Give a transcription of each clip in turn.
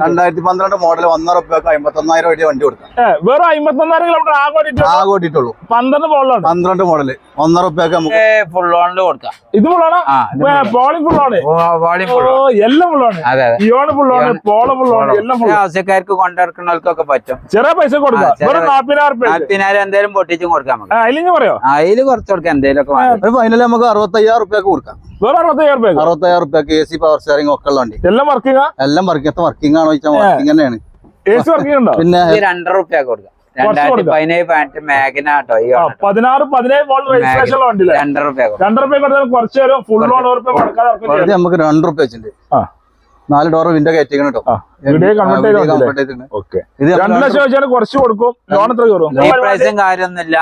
രണ്ടായിരത്തി പന്ത്രണ്ട് മോഡൽ ഒന്നര റുപ്യക്ക് അമ്പത്തി ഒന്നായിരം രൂപ വണ്ടി കൊടുക്കാം. വെറും അമ്പത്തൊന്നായിരം കിലോമീറ്റർ ആകെ ആകെ ഓടിയിട്ടുള്ളൂ. പന്ത്രണ്ട് ബോളിലാണ് പന്ത്രണ്ട് മോഡൽ ഒന്നര റുപ്യക്ക് നമുക്ക് ഫുൾ ഓണിൽ കൊടുക്കാം. ഇത് ഫുള്ളാണ് പോളിംഗ് ഫുള്ളാണ് ഫുൾ എല്ലാം ഫുള്ളാണ് അതെ അതെ. ഇയോണ് ഫുള്ളാണ് പോള ഫുള്ളാണ് എല്ലാം ഫുള്ള് ആവശ്യക്കാർക്ക് കൊണ്ടിറക്കുന്നവർക്കൊക്കെ പറ്റും. ചെറിയ പൈസ കൊടുക്കാം. വെറും നാപ്പതിനായിരം റുപ്യ പൊട്ടിച്ചും കൊടുക്കാം നമുക്ക്. അതിലിഞ്ഞ് പറയോ അതിൽ കുറച്ച് കൊടുക്കാം എന്തേലും ഒക്കെ ഫൈനൽ നമുക്ക് അറുപത്തയ്യായിരം റുപ്യക്ക് കൊടുക്കാം. വേറെ അറുപത്തയ്യായിരം റുപ്യ അറുപത്തയ്യായിരം റുപ്യക്ക് എ സി പവർ ഒക്കെ ഉള്ള വണ്ടി. എല്ലാം വർക്കിംഗ് എല്ലാം വർക്കിംഗ് വർക്കിംഗ് ആണോ ചോദിച്ചാൽ വർക്കിംഗ് തന്നെയാണ്. എ സി വർക്കിംഗ് ഉണ്ടോ? പിന്നെ രണ്ടര റുപ്യ കൊടുക്കാം. പതിനാറ് പതിനേഴ് മോഡൽ രജിസ്ട്രേഷൻ ഉള്ള രണ്ടര റുപ്യ രണ്ടര റുപ്യ കൊടുത്താൽ കുറച്ച് തരും ഫുൾ റുപ്യ കൊടുക്കാതെ നമുക്ക് രണ്ട് റുപ്യ വെച്ചിട്ടുണ്ട്. ആ. നാല് ഡോർ വിൻഡോ കയറ്റിക്കണം കേട്ടോ ആ, കൺവേർട്ട് ചെയ്ത്? ഓക്കെ. ഇത് ലക്ഷം വെച്ചാൽ കുറച്ച് കൊടുക്കും. ലോൺ എത്ര കയറും? പ്രൈസും കാര്യമൊന്നുമില്ല.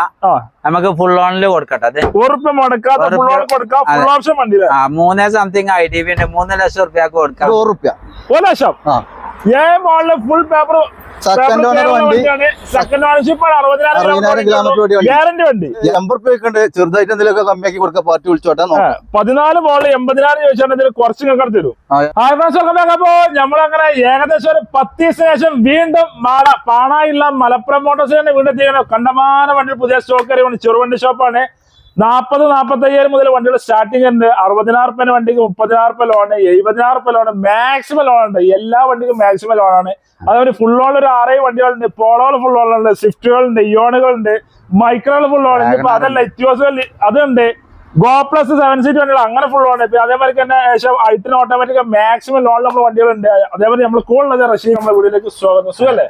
നമുക്ക് ഫുൾ ഓണിൽ കൊടുക്കട്ടെ അത്. ഒരു റുപ്യ മുടക്കാതെ ഫുൾ ഓൺ കൊടുക്കാം. ഫുൾ ഓപ്ഷൻ വണ്ടിയില്ലേ? ആ മൂന്നേ സംതിങ് ഐ ഡി ബി ഉണ്ട്. മൂന്ന് ലക്ഷം റുപ്യക്ക് കൊടുക്കാം. റുപ്യ ഒരു ലക്ഷം? ആ. ഏ model full paper second owner വണ്ടി. സെക്കൻഡ് ഓണർഷിപ്പ് അറുപതിനായിരം കിലോമീറ്റർ വണ്ടി ഗ്യാരണ്ടി വണ്ടി. എൺപത് റുപ്യക്ക് ചെറുതായിട്ട് എന്തെങ്കിലും കമ്മിയാക്കി കൊടുക്കാൻ പാർട്ടി വിളിച്ചോട്ടെ പതിനാല് മോളിൽ എൺപതിനായിരം ചോദിച്ചാൽ കുറച്ച് നിങ്ങൾക്ക് തരും. ആകാശമൊക്കെ നമ്മളങ്ങനെ ഏകദേശം ഒരു പത്തി ദിവസത്തിന് ശേഷം വീണ്ടും മാള. പാണായുള്ള മലപ്പുറം മോട്ടോഴ്സ് തന്നെ വീണ്ടും ചെയ്യണം കണ്ടമാന വണ്ടി പുതിയ സ്റ്റോക്ക് അറിയുന്നത് ചെറുവണ്ടി ഷോപ്പാണ് നാൽപ്പത് നാൽപ്പത്തി അയ്യായിരം മുതൽ വണ്ടികൾ സ്റ്റാർട്ടിംഗ് ഉണ്ട്. അറുപതിനായിരം റുപ്യ വണ്ടിക്ക് മുപ്പതിനായിരം റുപ്യ ലോണ് എഴുപതിനായിരം റുപ്യ ലോണ് മാക്സിമം ലോൺ ഉണ്ട്. എല്ലാ വണ്ടിക്കും മാക്സിമം ലോണാണ് അതേപോലെ ഫുൾ ഓൺ ഒരു ആറേഴ് വണ്ടികളുണ്ട് പോളോൾ ഫുൾ ഓണുണ്ട് സ്വിഫ്റ്റുകളുണ്ട് ഇയോണുകളുണ്ട് മൈക്രോൾ ഫുൾ ഓൺ ഇപ്പൊ അതല്ല ഇത്യോസുകൾ അതുണ്ട്. ഗോ പ്ലസ് സെവൻ സീറ്റ് വണ്ടികൾ അങ്ങനെ ഫുൾ ഓൺ അതേപോലെ തന്നെ ഐറ്റിന് ഓട്ടോമാറ്റിക് മാക്സിമം ലോൺ നമ്മൾ വണ്ടികളുണ്ട്. അതേപോലെ നമ്മൾ കൂടുതൽ റഷീദ് നമ്മുടെ വീട്ടിലേക്ക് സ്വാഗതം. സുഖല്ലേ?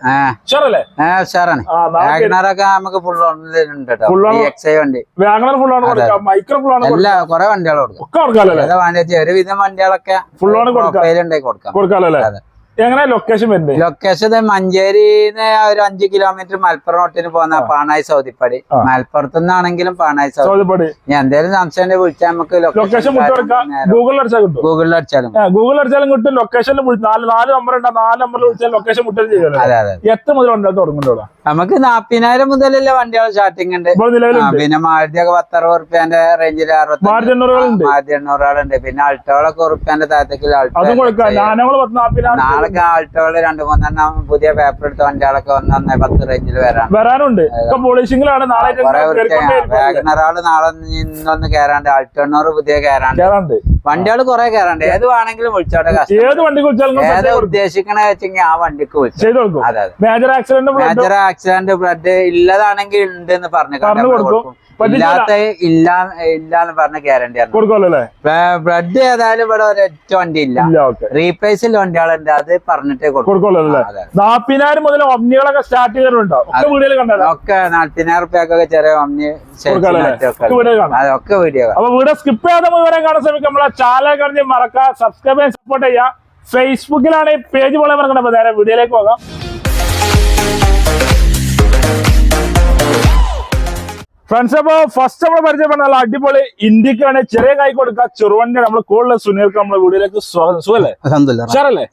നമുക്ക് ഫുൾ ഓണിലുണ്ട് വാഗണർ ഓൺ കൊടുക്കാം. മൈക്രോ ഫുൾ ഓൺ എല്ലാ കുറെ വണ്ടികൾ കൊടുക്കാം. ഒക്കെ കൊടുക്കാമല്ലേ ഒരുവിധം വണ്ടികളൊക്കെ ഫുൾ ഓൺ കൊടുക്കാം. കൊടുക്കാമല്ലേ. എങ്ങനെ ലൊക്കേഷൻ വരുന്നത് ലൊക്കേഷൻ മഞ്ചേരിന്ന് ഒരു അഞ്ചു കിലോമീറ്റർ മലപ്പുറം റോട്ടിന് പോകുന്ന പാണായി സൗദിപ്പടി. മലപ്പുറത്ത് നിന്നാണെങ്കിലും പാണായി സൗദി. സൗദിപ്പടി. ഞാൻ എന്തേലും സംശയം വിളിച്ചാൽ നമുക്ക് ലൊക്കേഷൻ ഗൂഗിളിൽ അടിച്ചാൽ കിട്ടും. ഗൂഗിളിൽ അടിച്ചാലും. ഗൂഗിളിൽ അടിച്ചാലും കിട്ടും. ലൊക്കേഷനിൽ നാല് നാല് നമ്പർ ഉണ്ട്. നാല് നമ്പറിൽ വിളിച്ചാൽ ലൊക്കേഷൻ അതെ അതെ എത്ര മുതൽ തുടങ്ങുന്നുണ്ടോ? നമുക്ക് നാപ്പതിനായിരം മുതലല്ലേ വണ്ടികൾ സ്റ്റാർട്ടിംഗ് ഉണ്ട്. പിന്നെ മാരുതി ഒക്കെ പത്തറുപത് റുപ്യന്റെ റേഞ്ചിൽ മാരുതി എണ്ണൂറുകളുണ്ട്. മാരുതി എണ്ണൂറുകളുണ്ട്. പിന്നെ അൾട്ടോളൊക്കെ റുപ്യന്റെ താഴത്തേക്ക് അതും നാളെ ആൾട്ടോൾ രണ്ട് മൂന്നെണ്ണം പുതിയ പേപ്പർ എടുത്ത വണ്ടികളൊക്കെ ഒന്ന് ഒന്നേ പത്ത് റേഞ്ചിൽ വരാൻ വരാനുണ്ട്. പോളിഷിംഗിലാണ് നാളെ വാഗണറാൾ നാളെ ഇന്നൊന്ന് കേറാണ്ട്. ആൾട്ടോണ്ണൂറ് പുതിയ കയറാണ്ട് വണ്ടികൾ കുറെ കയറാണ്ട് ഏത് വേണമെങ്കിലും വിളിച്ചോട്ടെ ഏത് വണ്ടി ഏത്. ഉദ്ദേശിക്കണ വെച്ചെങ്കിൽ ആ വണ്ടിക്ക് വിളിച്ചു. മേജർ ആക്സിഡന്റ് ബ്ലഡ് ഇല്ലതാണെങ്കിൽ ഉണ്ട് എന്ന് പറഞ്ഞു പറഞ്ഞു കൊടുക്കും. ഇല്ലാത്ത ഇല്ല ഇല്ലാന്ന് പറഞ്ഞ ഗ്യാരണ്ടി കൊടുക്കുമല്ലോ ബ്ലഡ് ഏതായാലും ഇവിടെ ഒരൊറ്റ വണ്ടി ഇല്ല. റീപ്ലേസിൽ വണ്ടികളുണ്ട് അത് പറഞ്ഞിട്ടേ കൊടുക്കും. കൊടുക്കുമല്ലോ നാപ്പതിനായിരം മുതൽ ഒമ്നികളൊക്കെ സ്റ്റാർട്ട് ചെയ്തിട്ടുണ്ടോ. ഒക്കെ നാൽപ്പതിനായിരം റുപ്യൊക്കെ ചെറിയ ഒമ്നി അതൊക്കെ വീഡിയോ അപ്പൊ വീഡിയോ സ്കിപ്പ് ചെയ്യാതെ മുഴുവൻ കാണാൻ ശ്രമിക്കും നമ്മളെ ചാനൽ കറിഞ്ഞ് മറക്കുക സബ്സ്ക്രൈബ് ചെയ്യാൻ സപ്പോർട്ട് ചെയ്യാം ഫേസ്ബുക്കിലാണ് ഈ പേജ് പോലെ മറക്കണം നേരെ വീഡിയോയിലേക്ക് പോകാം. ഫ്രണ്ട്സ് അപ്പൊ ഫസ്റ്റ് നമ്മൾ പരിചയപ്പെടുന്ന നല്ല അടിപൊളി ഇന്ത്യക്കാണ്. ചെറിയ കൈ കൊടുക്കുക. ചെറുവണ്ടി നമ്മൾ കൂടുതൽ സുനീർക്ക് നമ്മുടെ വീടിലേക്ക് സ്വാഗതം. സുഖല്ലേ?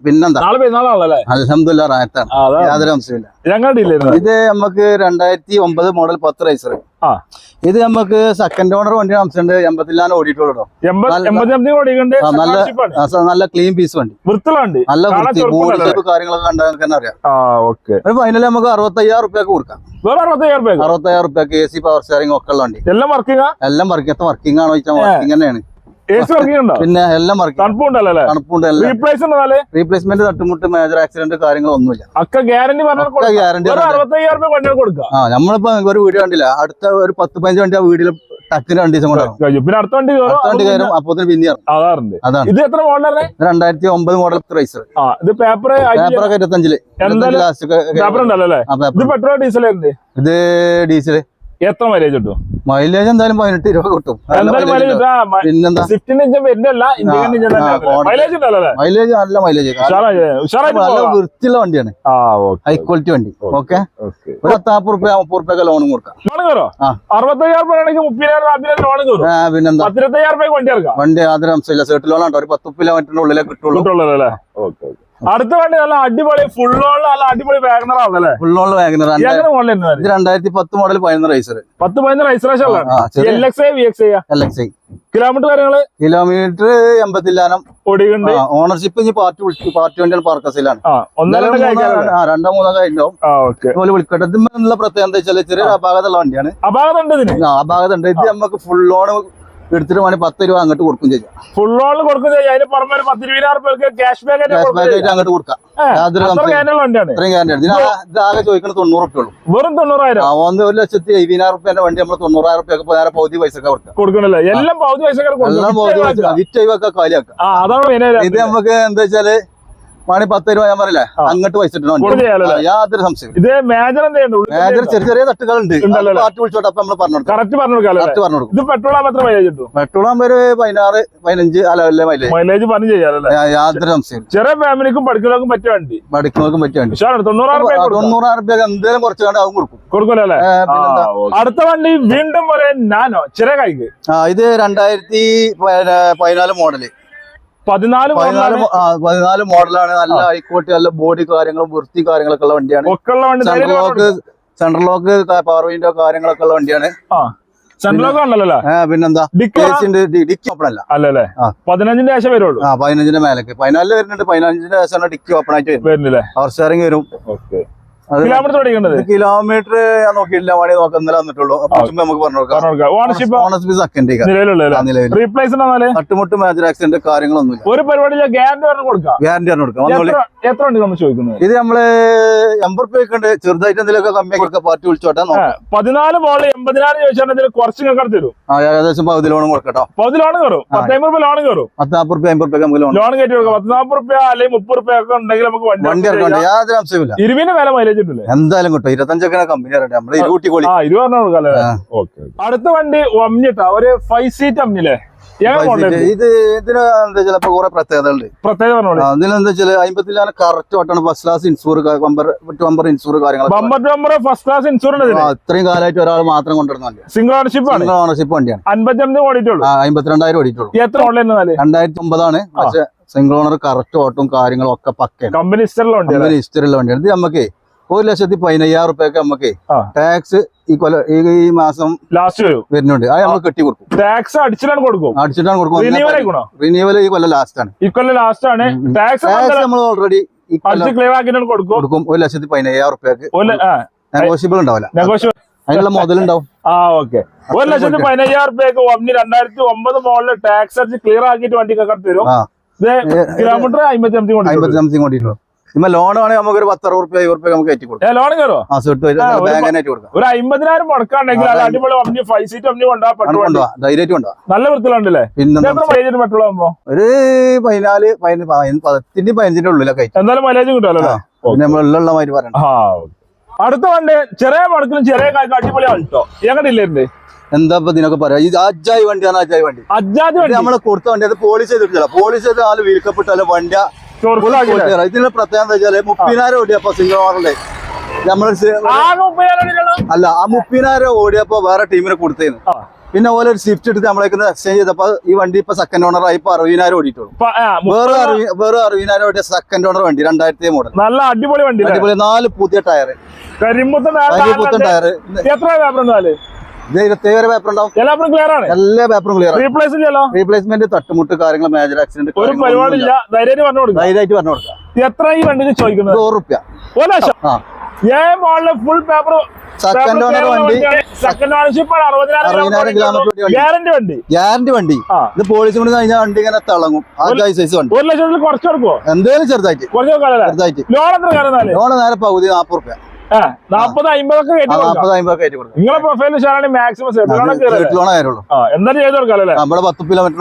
പിന്നെന്താ? നാളെ പെരുന്നാളാണല്ലേ അലഹമില്ല അംശമില്ല ഞങ്ങളുടെ ഇത് നമുക്ക് രണ്ടായിരത്തി ഒമ്പത് മോഡൽ പത്ത് റൈസർ ആ. ഇത് നമുക്ക് സെക്കൻഡ് ഓണർ വണ്ടി അംശമുണ്ട് എൺപത്തിലാണ് ഓടിയിട്ടുള്ളൂ നല്ല- നല്ല ക്ലീൻ പീസ് വണ്ടി. വൃത്തിലുണ്ട് നല്ല വൃത്തി. ബോഡി കാര്യങ്ങളൊക്കെ കണ്ടാൽ തന്നെ അറിയാം. ആ നമുക്ക് ഒരു ഫൈനൽ നമുക്ക് അറുപത്തയ്യായിരം റുപ്യക്ക് കൊടുക്കാം. അറുപത്തയ്യായിരം റുപ്യക്ക് എ സി പവർ സ്റ്റാറിംഗ് ഒക്കെ ഉള്ള വണ്ടി. എല്ലാം വർക്കിംഗ് എല്ലാം വർക്കിംഗ് വർക്കിംഗ് ആണോ വെച്ചാൽ വർക്കിംഗ് തന്നെയാണ്. പിന്നെ എല്ലാം തണുപ്പുണ്ടല്ലോ റീപ്ലേസ്മെന്റ് തട്ടുമുട്ട് മേജർ ആക്സിഡന്റ് കാര്യങ്ങളൊന്നുമില്ല. ഒക്കെ ഗ്യാരണ്ടി പറഞ്ഞാൽ ഒക്കെ guarantee ഒരു ആണ്. അറുപത്തയ്യായിരം രൂപ വണ്ടികൾ കൊടുക്കാം. ആ നമ്മളിപ്പോ ഒരു വീട് കണ്ടില്ല. അടുത്ത ഒരു പത്ത് പതിനഞ്ച് വണ്ടി ആ വീഡിയോ ടക്കിന് രണ്ട് ദിവസം കൊണ്ടാണ്. പിന്നെ അടുത്ത വണ്ടി അടുത്ത വണ്ടി കയറും അപ്പൊ പിന്നെ അതാണ്. ഇത് എത്ര മോഡലേ രണ്ടായിരത്തി ഒമ്പത് മോഡൽ റൈസർ ഇത് പേപ്പർ പേപ്പറൊക്കെ ഇരുപത്തഞ്ചിൽ. ലാസ്റ്റ് പേപ്പർ ഉണ്ടല്ലോ ഇത് പേപ്പർ പെട്രോൾ ഡീസൽ ഇത് ഡീസൽ എത്ര മൈലേജ് കിട്ടും? മൈലേജ് എന്തായാലും പതിനെട്ട് രൂപ കിട്ടും. മൈലേജ്. പിന്നെന്താ? സ്വിഫ്റ്റിന്റെ ഇഞ്ചൻ വരുന്നല്ല നല്ല മൈലേജ് നല്ല. വൃത്തിയുള്ള വണ്ടിയാണ്. ഹൈ ക്വാളിറ്റി വണ്ടി. ഓക്കെ ഒരു പത്താപ്പ് റുപ്യ മുപ്പത് റുപ്യൊക്കെ ലോണും കൊടുക്കാം. അറുപത്തയ്യായിരം മുപ്പതിനായിരം ലോൺ പിന്നെന്താ? രൂപ വണ്ടി ഇറക്കാം. വണ്ടി ആദ്യം അംശമില്ല സെർട്ട് ലോൺ ഉണ്ടോ ഒരു പത്ത് കിലോമീറ്ററിന്റെ ഉള്ളിലേ കിട്ടുള്ളൂ. കിട്ടുള്ളൂ അല്ലേ? ഓക്കെ ഓക്കെ അടുത്ത വണ്ടി നല്ല അടിപൊളി ഫുള്ളോള്ള നല്ല അടിപൊളി വാഗണർ ആണല്ലേ? ഫുള്ളോൾ ഇത് രണ്ടായിരത്തി പത്ത് മോഡൽ പതിനൊന്ന് റൈസർ പത്ത് പതിനൊന്ന് riser L X I V X L X I kilometre കാര്യങ്ങൾ? കിലോമീറ്റർ എൺപത്തില്ലാനം. ഓടിയുണ്ട് ഓണർഷിപ്പ് ഇനി പാർട്ടി വിളിച്ചു പാർട്ടി വണ്ടിയാണ് പാർക്കസിലാണ് രണ്ട് മൂന്നോ കഴിഞ്ഞോ അതുപോലെ വിളിക്കട്ടെ. പ്രത്യേകത എന്താ വെച്ചാൽ ചെറിയ അപാകതയുള്ള വണ്ടിയാണ്. അപാകത ഉണ്ട് ഇതിന്? അപാകത ഉണ്ട്. ഇത് നമുക്ക് ഫുൾ ലോൺ എടുത്തിട്ട് വേണേൽ പത്ത് രൂപ അങ്ങോട്ട് കൊടുക്കും ചെയ്യാം. ഫുൾ കൊടുക്കുന്നത് അതിന് പുറമെ ഒരു പത്ത് ഇരുപതിനായിരം ക്യാഷ് ബാക്ക് ക്യാഷ് ബാക്ക് ആയിട്ട് അങ്ങോട്ട് കൊടുക്കാം. യാതൊരു അത്ര സംശയം കാര്യമുള്ള വണ്ടിയാണ്. ഇത്രയും കാര്യം ഇതിന് ആ- ഇത് ആകെ ചോദിക്കുന്നത് തൊണ്ണൂറ് റുപ്യ ഉള്ളൂ. വെറും തൊണ്ണൂറായിരം? ഒന്ന് ഒരു ലക്ഷത്തി എഴുപതിനായിരം റുപ്യന്റെ വണ്ടി നമ്മൾ തൊണ്ണൂറായിരം റുപ്യൊക്കെ നേരെ പൗതി പൈസ കൊടുക്കാം. കൊടുക്കണല്ലേ? എല്ലാം പൗതി പൈസക്കാർ എല്ലാം പകുതി പൈസ വിറ്റ് ഒഴിവാക്കാം കാലിയാക്കാം ഇത് നമുക്ക് എന്താ വെച്ചാൽ മണി പത്ത് രൂപ ഞാൻ പറയില്ലേ? അങ്ങോട്ട് പൈസ യാതൊരു സംശയം ഇത് മേജർ മേജർ ചെറിയ ചെറിയ തട്ടുകളുണ്ട്. വിളിച്ചോട്ടെ അപ്പൊ നമ്മൾ പറഞ്ഞു കറക്റ്റ് പറഞ്ഞു കൊടുക്കാല്ലേ കറക്റ്റ് പറഞ്ഞു ഇത് പെട്രോൾ എത്ര മൈലേജ് കിട്ടും? പെട്രോൾ ഒരു പതിനാറ് പതിനഞ്ച് മൈലേജ് മൈലേജ് പറഞ്ഞു യാതൊരു സംശയം ചെറിയ ഫാമിലിക്കും പഠിക്കുന്നവർക്കും പറ്റിയ വണ്ടി. പഠിക്കുന്നവർക്കും പറ്റിയ വണ്ടി. തൊണ്ണൂറായിരം രൂപ എന്തെങ്കിലും കുറച്ച് കണ്ട് അതും കൊടുക്കും. അടുത്ത വണ്ടി വീണ്ടും ഒരു നാനോ ചെറിയ കൈക്ക് ഇത് രണ്ടായിരത്തി പതിന- പതിനാല് മോഡൽ പതിനാല് പതിനാല് മോഡലാണ് നല്ല ഹൈക്കോട്ടി നല്ല ബോഡി കാര്യങ്ങളും വൃത്തി കാര്യങ്ങളൊക്കെ ഉള്ള വണ്ടിയാണ്. Central lock central lock power window കാര്യങ്ങളൊക്കെ ഉള്ള വണ്ടിയാണ്. ആ. ലോക്ക് ഉണ്ടല്ലോ പിന്നെന്താ? ഡിക്കി ഓപ്പൺ അല്ല. അല്ലല്ലേ. പതിനഞ്ചിന്റെ ശേഷം വരുള്ളൂ. ആ പതിനഞ്ചിന്റെ മേലേക്ക്. പതിനാലിൽ വരുന്നുണ്ട്. പതിനഞ്ചിന്റെ ശേഷമാണ് ഡിക്കി ഓപ്പൺ ആയിട്ട് വരും വരുന്നില്ലേ? പവർ സ്റ്റാറിംഗ് വരും. ഓക്കെ കിലോമീറ്റർ ഞാൻ നോക്കിയില്ല മണി നോക്കുന്നില്ല വന്നിട്ടുള്ളൂ. നമുക്ക് പറഞ്ഞു തട്ടുമുട്ട് മേജർ ആക്സിഡന്റ് കാര്യങ്ങളൊന്നും ഒരു പരിപാടി ഗ്യാരണ്ടി പറഞ്ഞു കൊടുക്കാം? ഗ്യാരണ്ടി ആണ് കൊടുക്കാം. എത്ര എത്ര ഉണ്ട് നമ്മൾ ചോദിക്കുന്നത് ഇത് നമ്മൾ എൺപത് റുപ്യൊക്കെ ചെറുതായിട്ട് എന്തെങ്കിലുമൊക്കെ കമ്മിയാക്കി കൊടുക്കാം പാർട്ടി വിളിച്ചോട്ടെ. പതിനാല് ബോൾ എൺപതിനായിരം ചോദിച്ചാൽ കുറച്ച് തരും. ഏകദേശം പകുതി ലോണും കൊടുക്കട്ടോ. പകുതി ലോൺ കയറും. പത്തമ്പത് രൂപ ലോൺ കയറും. പത്ത് നാൽപ്പത് റുപ്യ അമ്പത് റുപ്യ നമുക്ക് ലോൺ ലോൺ കയറ്റി കൊടുക്കാം. പത്ത് നാൽപ്പത് റുപ്യ അല്ലെങ്കിൽ മുപ്പത് റുപ്യ ഒക്കെ ഉണ്ടെങ്കിൽ നമുക്ക് വണ്ടി വണ്ടി ഇറക്കണ്ട യാതൊരു അംശമില്ല ഇരുവിന് വില മൈലേജ് കിട്ടില്ലേ എന്തായാലും കിട്ടും. ഇരുപത്തഞ്ചൊക്കെ കമ്പനി ആ ഓക്കെ അടുത്ത വണ്ടി ഒമ്നിട്ടാ ഒരു ഫൈവ് സീറ്റ് മോഡൽ ഇത്? ഇതിന് എന്താ ചിലപ്പോ കുറെ പ്രത്യേകതകളുണ്ട്. പ്രത്യേകത പറഞ്ഞോളൂ. അതിലെന്താ വെച്ചാൽ അമ്പത്തിലാണ് correct വട്ടാണ് first class insure bumper insure കാര്യങ്ങൾ ഫസ്റ്റ് ക്ലാസ് ഇൻഷുറൻസ് ഇത്രയും കാലമായിട്ട് ഒരാൾ മാത്രം കൊണ്ടുവരുന്ന വണ്ടി സിംഗിൾ ഓണർഷിപ്പ് സിംഗിൾ ഓണർഷിപ്പ് വണ്ടിയാണ്. ഓടിയിട്ടുള്ളൂ? അമ്പത്തിരണ്ടായിരം ഓടിയിട്ടുള്ളൂ. എത്ര ഓൺലൈൻ രണ്ടായിരത്തി ഒമ്പതാണ് പക്ഷെ സിംഗിൾ ഓണർ കറക്റ്റ് ഓട്ടും കാര്യങ്ങളും ഒക്കെ പക്കയാണ്. കമ്പനി ഹിസ്റ്ററിലുള്ള വണ്ടിയാണ്. ഇത് നമുക്ക് ഒരു ലക്ഷത്തി പതിനയ്യായിരം റുപ്യൊക്കെ നമുക്ക് ടാക്സ് ഈ കൊല ഈ മാസം ലാസ്റ്റ് വരും. വരുന്നുണ്ട്. അത് നമ്മൾ കെട്ടി കൊടുക്കും. ടാക്സ് അടിച്ചിട്ടാണ് കൊടുക്കും. അടിച്ചിട്ടാണ് കൊടുക്കും. റിന്യൂവൽ ഈ കൊല്ലം ലാസ്റ്റ് ആണ്. ഈ കൊല്ലം ലാസ്റ്റ് ആണ്. ടാക്സ് നമ്മൾ ഓൾറെഡി കൊടുക്കും. ഒരു ലക്ഷത്തി പതിനയ്യായിരം റുപ്യക്ക് നെഗോഷ്യബിൾ ഉണ്ടാവില്ല. അതിനുള്ള മുതലുണ്ടാവും ആ ഓക്കെ ഒരു ലക്ഷത്തി പതിനയ്യായിരം റുപ്യക്ക് ഒന്ന് രണ്ടായിരത്തി ഒമ്പത് മോളിൽ ടാക്സ് അടിച്ച് ക്ലിയർ ആക്കിയിട്ട് വണ്ടി ഒക്കെ തരും കിലോമീറ്റർ അമ്പത്തി അമ്പത്തി കൊണ്ടിട്ടുള്ളൂ ഇമ്മ ലോൺ ആണെങ്കിൽ നമുക്ക് ഒരു പത്ത് അറുപത് റുപ്യ നമുക്ക് കയറ്റി കൊടുക്കാം ലോൺ കയറോ ആ സെട്ട് ആ, ഒരു ബാങ്ക് ആയിട്ട് കൊടുക്കാം. ഒരു അമ്പതിനായിരം മുടക്കാണെങ്കിൽ അത് അടിപൊളി ഫൈവ് സീറ്റ് ഒന്നി കൊണ്ടാ ആണ് പെട്രോൾ ഡയറക്റ്റ് ധൈര്യമായിട്ട് കൊണ്ടുപോവാ നല്ല വൃത്തിയിലുണ്ടല്ലേ? പിന്നെ പെട്രോൾ ആകുമ്പോ ഒരു പതിനാല് പതിന- പതിന- പത്തിന്റെ പതിനഞ്ചിന്റെ ഉള്ളിലൊക്കെ എന്തായാലും മൈലേജ് കിട്ടുമല്ലോ പിന്നെ നമ്മൾ ഉള്ള മാതിരി പറയണം ആ അടുത്ത വണ്ടി ചെറിയ മടക്കിലും ചെറിയ കായ്ക്ക് അടിപൊളി ആൾട്ടോ. എങ്ങനെയില്ലേ എന്താ ഇപ്പൊ ഇതിനൊക്കെ പറയാ? ഇത് അജായി വണ്ടിയാണ് അജായി വണ്ടി. അജാതി വണ്ടി. നമ്മൾ കൊടുത്ത വണ്ടി അത് പോളിഷ് ചെയ്തിട്ടില്ല. പോളിഷ് ചെയ്ത് ആൾ വിൽക്കപ്പെട്ടല്ലോ വണ്ടിയാ? ഇതിന്റെ പ്രത്യേകത എന്താ വെച്ചാൽ മുപ്പതിനായിരം ഓടിയപ്പോ സിംഗിൾ നമ്മൾ നമ്മൾ അല്ല ആ മുപ്പതിനായിരം ഓടിയപ്പോ വേറെ ടീമിനെ കൊടുത്തേന്ന് പിന്നെ പോലെ ഒരു സ്വിഫ്റ്റ് എടുത്ത് നമ്മളേക്ക് എക്സ്ചേഞ്ച് ചെയ്തപ്പോ ഈ വണ്ടി ഇപ്പൊ സെക്കൻഡ് ഓണർ ആയി ഇപ്പൊ അറുപതിനായിരം ഓടിയിട്ടുള്ളൂ. വേറെ വേറെ അറുപതിനായിരം ഓടിയ സെക്കൻഡ് ഓണർ വണ്ടി രണ്ടായിരത്തി മോഡൽ നല്ല അടിപൊളി വണ്ടി അടിപൊളി നാല് പുതിയ ടയർ കരിമ്പുത്തൻ ടയർ എത്ര ഇത് പേപ്പർ ഉണ്ടാവും. എല്ലാപ്പറും ക്ലിയർ ആണ്? എല്ലാ പേപ്പറും ക്ലിയർ ആണ്. റീപ്ലേസ് ചെയ്യല്ലോ റീപ്ലേസ്മെന്റ് തട്ടുമുട്ട് കാര്യങ്ങൾ മേജർ ആക്സിഡന്റ് ഒരു പരിപാടിയില്ല ധൈര്യം പറഞ്ഞു കൊടുക്കുക ധൈര്യമായിട്ട് പറഞ്ഞു കൊടുക്കുക എത്ര ഈ വണ്ടിക്ക് ചോദിക്കുന്നത്? നൂറ് റുപ്യ. ഒരു ലക്ഷം. ആ. ഏ മോളിൽ ഫുൾ പേപ്പർ സെക്കൻഡ് ഓണർ വണ്ടി. സെക്കൻഡ് ഓണർഷിപ്പ് ആണ്. അറുപതിനായിരം അറുപതിനായിരം കിലോമീറ്റർ ഗ്യാരണ്ടി വണ്ടി. ഗ്യാരണ്ടി വണ്ടി. ആ. ഇത് പോളിസി കൊണ്ട് കഴിഞ്ഞാൽ വണ്ടി ഇങ്ങനെ തിളങ്ങും. ആ സൈസ് വണ്ടി. ഒരു കുറച്ച് എന്തേലും ചെറുതായിട്ട്. ചെറുതായിട്ട്. ലോൺ എത്ര ലോണ് നേരെ പകുതി നാപ്പത് റുപ്യ. ആ നാപ്പത് അമ്പതൊക്കെ നിങ്ങളെ പ്രൊഫൈൽ ഷാറാണ് മാക്സിമം എന്തായാലും ചെയ്ത് കൊടുക്കാല്ലേ നമ്മുടെ പത്ത് കിലോമീറ്റർ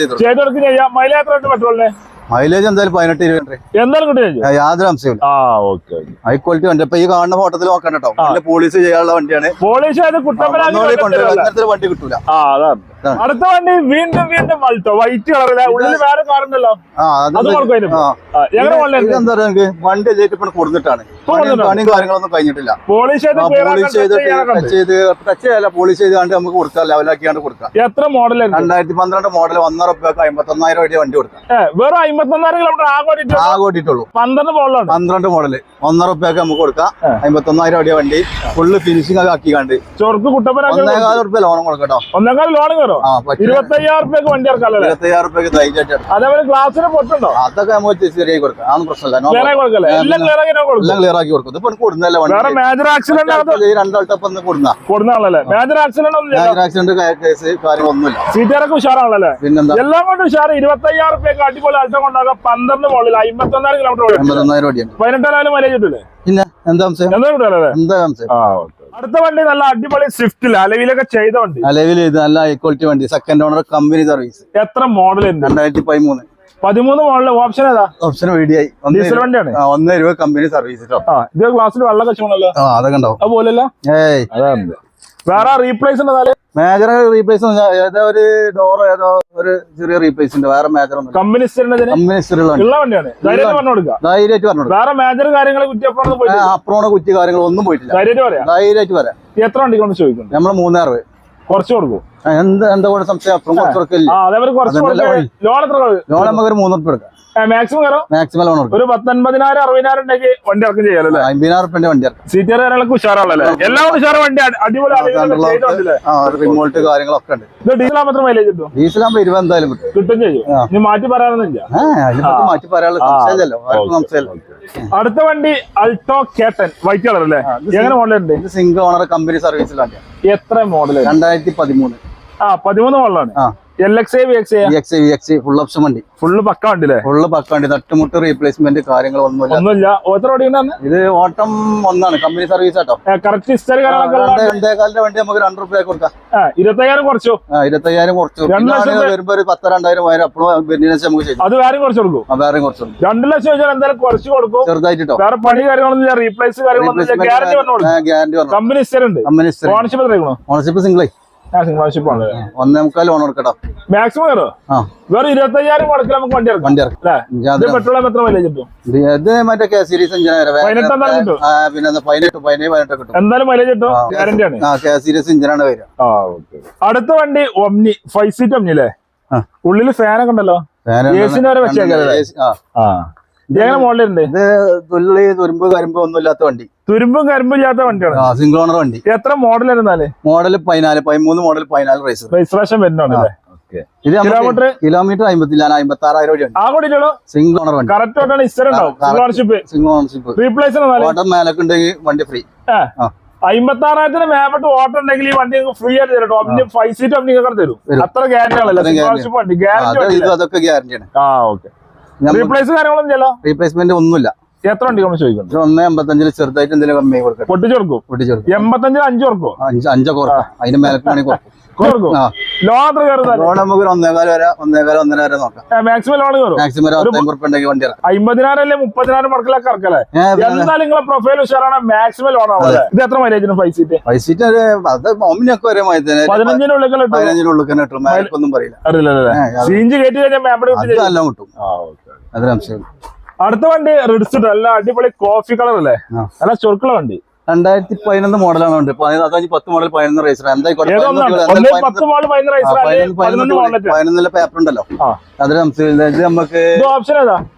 ചെയ്തു ചെയ്ത് കൊടുക്കും ചെയ്യാം. മൈലേജ് എത്ര പെട്രോളിന് മൈലേജ് എന്തായാലും പതിനെട്ട് ഇരുപത് എന്തായാലും കിട്ടും യാതൊരു അംശമില്ല ഹൈ ക്വാളിറ്റി വണ്ടി. ഇപ്പൊ ഈ കാണുന്ന ഫോട്ടോത്തിൽ നോക്കണ്ട കേട്ടോ പോളീസ് പോളിസി ചെയ്യാനുള്ള വണ്ടിയാണ്. ഒരു വണ്ടി കിട്ടൂല. അടുത്ത വണ്ടി വീണ്ടും വീണ്ടും മൾട്ടോ വൈറ്റ് കളറിലെ ഉള്ളിൽ വേറെ കാറുണ്ടല്ലോ അത് എനിക്ക് വണ്ടി എല്ലാം ഇപ്പൊ കൊടുത്തിട്ടാണ്. പണിയും കാര്യങ്ങളൊന്നും കഴിഞ്ഞിട്ടില്ല. പോളിഷ് ചെയ്ത്. ടച്ച് ചെയ്ത് ടച്ച് ചെയ്യല്ല പോളിഷ് ചെയ്ത് കണ്ട് നമുക്ക് കൊടുക്കാം ലെവലാക്കിയാണ്ട് കൊടുക്കാം. എത്ര മോഡൽ രണ്ടായിരത്തി പന്ത്രണ്ട് മോഡൽ ഒന്നര റുപ്യക്ക് അമ്പത്തൊന്നായിരം രൂപ വണ്ടി കൊടുക്കാം. വെറും അമ്പത്തൊന്നായിരം കിലോമീറ്റർ ആകെ ആകെ ഓടിയിട്ടുള്ളൂ. പന്ത്രണ്ട് മോഡൽ പന്ത്രണ്ട് മോഡൽ ഒന്നര റുപ്യക്ക് നമുക്ക് കൊടുക്കാം. അമ്പത്തൊന്നായിരം രൂപ വണ്ടി. ഫുള്ള് ഫിനിഷിംഗ് ഒക്കെ ആക്കി കണ്ട് ചെറുപ്പ് കുട്ടപ്പനാക്കി ഒന്നേകാല റുപ്യ ലോൺ കൊടുക്കട്ടോ ഒന്നേകാൽ ലോൺ കയറോ ആ പറ്റില്ല ഇരുപത്തയ്യായിരം റുപ്യക്ക് വണ്ടി ഇറക്കാല്ലോ ഇരുപത്തയ്യായിരം റുപ്യക്ക് അതേപോലെ ഗ്ലാസിന് പൊട്ടുണ്ടോ? അതൊക്കെ നമുക്ക് ശരിയായി കൊടുക്കാം. അതൊന്നും പ്രശ്നമില്ല. ക്ലിയർ ആക്കി കൊടുക്കും. വണ്ടി? മേജർ ആക്സിഡന്റ് രണ്ടാൾട്ടപ്പം ഒന്ന് കൊടുന്ന. കൊടുന്നാണല്ലേ മേജർ ആക്സിഡന്റ് ഇല്ല. ആക്സിഡന്റ് കേസ് കാര്യമൊന്നുമില്ല സീറ്ററൊക്കെ ഉഷാറാണല്ലേ? പിന്നെന്താ? എല്ലാം കൊണ്ട് ഉഷാർ ഇരുപത്തയ്യായിരം റുപ്യക്ക് അടിപൊളി അൾട്ടം കൊണ്ടാകാം പന്ത്രണ്ട് മോളിൽ അമ്പത്തൊന്നായിരം കിലോമീറ്റർ പതിനെട്ടായിരം മൈലേജ് കിട്ടില്ലേ പിന്നെ എന്താ എന്താ എന്താ ആ അടുത്ത വണ്ടി നല്ല അടിപൊളി സ്വിഫ്റ്റിൽ അലവിലൊക്കെ ചെയ്ത വണ്ടി. അലവിൽ ഇത് നല്ല ഹൈ ക്വാളിറ്റി വണ്ടി. സെക്കൻഡ് ഓണർ കമ്പനി സർവീസ് എത്ര മോഡൽ ഉണ്ട്? രണ്ടായിരത്തി പതിമൂന്ന് പതിമൂന്ന് മോഡൽ ഓപ്ഷൻ ഏതാ ഓപ്ഷൻ വീഡിയായി ഡീസൽ വണ്ടിയാണ്. ഒന്നര രൂപ കമ്പനി സർവീസ് ഇത് ഗ്ലാസ്സിൽ വെള്ളം കച്ചോണല്ലോ അതൊക്കെ ഉണ്ടാവും. അതുപോലല്ല വേറെ റീപ്ലേസ് ഉണ്ടെന്നാൽ മേജർ റീപ്ലേസ് ഏതോ ഒരു ഡോർ ഏതോ ഒരു ചെറിയ റീപ്ലേസ് ഉണ്ട്. വേറെ മേജർ ഒന്നും ധൈര്യമായിട്ട് പറഞ്ഞു വേറെ മേജർ കാര്യങ്ങൾ അപ്രോണ കുറ്റി കാര്യങ്ങളൊന്നും പോയിട്ടില്ല. ധൈര്യമായിട്ട് വരാം എത്ര വണ്ടി കൊണ്ട് മൂന്നാറ് കുറച്ച് കൊടുക്കും. എന്ത് സംശയം? അപ്പുറം കുറച്ച് കൊടുക്കില്ല. ലോൺ നമുക്ക് ഒരു എടുക്കാം. മാക്സിമം ലോൺ ഒരു പത്തൊൻപതിനായിരം അറുപതിനായിരം ഉണ്ടെങ്കിൽ വണ്ടി ഇറക്കം ചെയ്യാലോ അല്ലേ? അമ്പതിനായിരം റുപ്യന്റെ വണ്ടി ഇറക്കാം. കാര്യങ്ങളൊക്കെ ഉഷാറാണല്ലേ എല്ലാം ഉഷാറ് വണ്ടി. അടി- അടിപൊളി ആ റിമോട്ട് കാര്യങ്ങളൊക്കെ ഉണ്ട്. ഇത് മൈലേജ് കിട്ടും? ഡീസലാകുമ്പോ ഇരുപത് എന്തായാലും കിട്ടും. കിട്ടും ചെയ്യും. ഇനി മാറ്റി പറയാനൊന്നുമില്ല. ആ മാറ്റി പറയാനുള്ള സംശയമില്ല. അടുത്ത വണ്ടി അൾട്ടോ കേട്ടൻ വൈറ്റ് കളർ അല്ലേ? എങ്ങനെ മോഡൽ ഉണ്ട്? ഇത് സിംഗിൾ ഓണർ കമ്പനി സർവീസിലാണ് എത്ര മോഡൽ രണ്ടായിരത്തി പതിമൂന്ന്. ആ പതിമൂന്ന് മോഡലാണ് ഫുൾ ഓപ്ഷൻ വണ്ടി. ഫുള്ള് പക്ക വണ്ടില്ലേ ഫുള്ള് പക്ക വണ്ടി. തട്ടുമുട്ട് റീപ്ലേസ്മെന്റ് കാര്യങ്ങൾ ഒന്നുമില്ല. ഇത് ഓട്ടം ഒന്നാണ്. കമ്പനി സർവീസ് ആട്ടോ. രണ്ടേകാലിന്റെ വണ്ടി നമുക്ക് രണ്ട് റുപ്യ കൊടുക്കാം. ഇരുപത്തയ്യായിരം കുറച്ചു. ആ ഇരുപത്തയ്യായിരം കുറച്ച്. വരുമ്പോ ഒരു പത്ത് രണ്ടായിരം വരെ അപ്പോഴും നമുക്ക് ചെയ്യും അത് വേറെ കുറച്ച് കൊടുക്കും. വേറെ കുറച്ച്. രണ്ടു ലക്ഷം വെച്ചാൽ എന്തായാലും കുറച്ച് കൊടുക്കും. ചെറുതായിട്ടോ വേറെ പണി കാര്യങ്ങളൊന്നും റീപ്ലേസ് കാര്യങ്ങളൊന്നും ഗ്യാരണ്ടി കമ്പനി ഓണർഷിപ്പ് ഓണർഷിപ്പ് സിംഗിളേ ഓണർഷിപ്പ് ആണ് ഒന്നേ മുക്കാൽ ലോൺ കൊടുക്കട്ടോ. മാക്സിമം കയറോ? ആ. വേറെ ഇരുപത്തയ്യായിരം മുടക്കിൽ നമുക്ക് വണ്ടി ഇറക്കാം. വണ്ടി ഇറക്കും. അല്ലേ? ഇനി ഇത് അത് പെട്രോൾ എത്ര മൈലേജ് കിട്ടും? ഇത് ഇത് മറ്റേ കെ സീരീസ് ഇഞ്ചിനാണ് പതിനെട്ട് എന്തായാലും കിട്ടും. പിന്നെ എന്താ പതിനെട്ട് പതിനേഴ് പതിനെട്ട് കിട്ടും. എന്തായാലും മൈലേജ് കിട്ടും? ആ. ഗ്യാരണ്ടി ആണ്. ആ കെ സീരീസ് ഇഞ്ചിനാണ് വരിക. ആ ഓക്കെ അടുത്ത വണ്ടി ഒമ്നി ഫൈവ് സീറ്റ് ഒമ്നി അല്ലേ? ഉള്ളിൽ ഫാനൊക്കെ ഉണ്ടല്ലോ? ഫാൻ വരെ വെച്ചേക്കല്ലേ? ആ. തുള്ളി തുരുമ്പ് കരിമ്പ് ഒന്നും ഇല്ലാത്ത വണ്ടി. തുരുമ്പും കരിമ്പും ഇല്ലാത്ത വണ്ടിയാണ്? സിംഗിൾ ഓണർ വണ്ടി. എത്ര മോഡൽ ഇരുന്നാൽ മോഡൽ പതിനാല് പതിമൂന്ന് മോഡൽ പതിനാല് റേസ് രജിസ്ട്രേഷൻ വരുന്നുണ്ട് ഇത് കിലോമീറ്റർ കിലോമീറ്റർ അമ്പത്തില്ല അമ്പത്തി ആറായിരം രൂപ സിംഗിൾ ഓണർ വണ്ടി. സിംഗിൾ ഓണർഷിപ്പ് റീപ്ലേസ് ഓട്ടം മേലൊക്കെ ഉണ്ടെങ്കിൽ വണ്ടി ഫ്രീ. അമ്പത്തി ആറായിരത്തിന് മേപ്പെട്ട് ഓട്ടം ഉണ്ടെങ്കിൽ ഈ വണ്ടി ഫ്രീ ആയിട്ട് തരും ഒമ്നി ഫൈവ് സീറ്റ് ഒക്കെ തരും. തരും. അത്ര ഗ്യാരണ്ടി ആണല്ലോ ഗ്യാരണ്ടി അതൊക്കെ ഗ്യാരണ്ടിയാണ് ആ ഓക്കെ റീപ്ലേസ് കാര്യങ്ങളൊന്നും റീപ്ലേസ്മെന്റ് ഒന്നുമില്ല. എത്ര വണ്ടി നമ്മൾ ചോദിക്കുന്നു ഇത് ഒന്നേ അമ്പത്തഞ്ചിൽ ചെറുതായിട്ട് എന്തെങ്കിലും കമ്മി കൊടുക്കാം പൊട്ടിച്ചു കൊടുക്കും പൊട്ടിച്ചെടുക്കും. എൺപത്തഞ്ചിൽ അഞ്ച് കൊടുക്കും അഞ്ച് അഞ്ചൊക്കെ കൊടുക്കാം അതിന് മേലൊക്കെ കൊടുക്കും കൊടുക്കും ലോൺ ലോൺ നമുക്ക് ഒരു ഒന്നേകാൽ വരെ ഒന്നേകാൽ ഒന്നര വരെ നോക്കാം. മാക്സിമം ലോൺ കയറും? മാക്സിമം ഒരു പത്തമ്പത് ഉണ്ടെങ്കിൽ വണ്ടി ഇറക്കാം. അമ്പതിനായിരം അല്ലെ മുപ്പതിനായിരം മടക്കിലൊക്കെ ഇറക്കല്ലേ? ഏ, പിന്നെ എന്തായാലും നിങ്ങളെ പ്രൊഫൈൽ ഉഷാറാണ് മാക്സിമം ലോൺ ആവുന്നത് ഇത് എത്ര മൈലേജിന് ഫൈവ് സീറ്റ് ഫൈവ് സീറ്റ് ഒരു അത് ഒമിനൊക്കെ ഒരേ മാതിരി തന്നെ. പതിനഞ്ചിനുള്ളിൽ കിട്ടും പതിനഞ്ചിനുള്ളിൽ തന്നെ കിട്ടും മേലക്കൊന്നും പറയില്ല. അറിയില്ലല്ലേ സീഞ്ച് കയറ്റി കഴിഞ്ഞാൽ എല്ലാം കിട്ടും. അടുത്ത വണ്ടി റിഡ്സ് നല്ല അടിപൊളി കോഫി കളർ അല്ലേ? അല്ല നല്ല ചുരുക്കുള്ള വണ്ടി. രണ്ടായിരത്തി പതിനൊന്ന് മോഡലാണ് ഉണ്ട് അതായത് പത്ത് മോഡൽ പതിനൊന്ന് റേസർ പതിനൊന്നിലെ പേപ്പർ ഉണ്ടല്ലോ. സംശയം നമുക്ക്